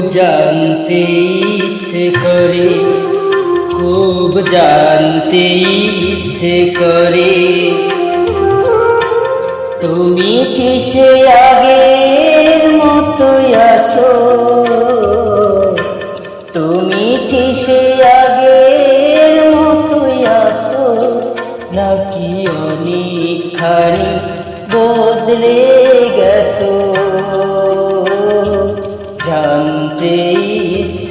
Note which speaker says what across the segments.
Speaker 1: জানতে ইচ্ছে করে খুব জানতে ইচ্ছে করে তুমি কি সে আগের মতোই আছো? তুমি কি সে আগের মতোই আছো? নাকি অনেকখানি বদলে গেছো? জানতে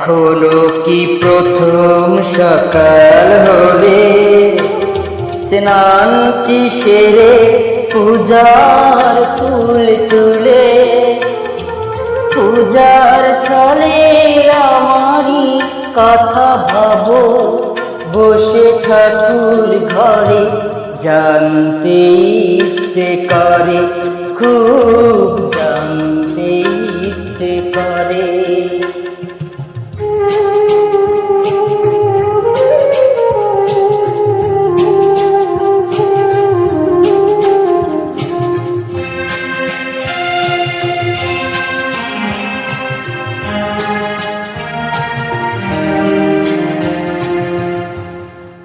Speaker 1: এখনও কি প্রথম সকাল হলে। স্নানটি সেরে পূজার ফুল তুলে? পূজার ছলে আমারই কথা ভাবো। বসে ঠাকুর ঘরে জানতে ইচ্ছে করে।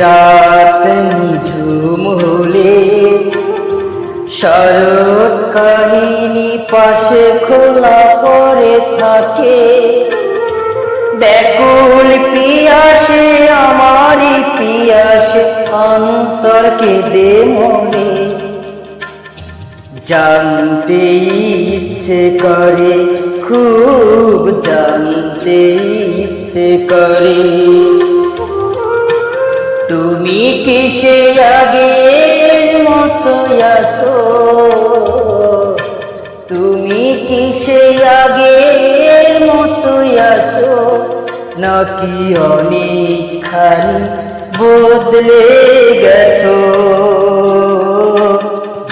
Speaker 1: রাত নিঝুম হলে শরৎ কাহিনী পাশে খোলা পরে থাকে। ব্যাকুল পিয়াসে, আমারই পিয়াসে, অন্তরকে দে মনে। জানতে ইচ্ছে করে, খুব জানতে ইচ্ছে করে। তুমি কি সে আগের মতো আসো তুমি কি সে আগের মতো আসো নাকি অনেকখানি বদলে গেছো?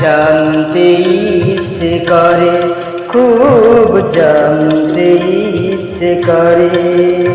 Speaker 1: জানতে ইচ্ছে করে, খুব জানতে ইচ্ছে করে।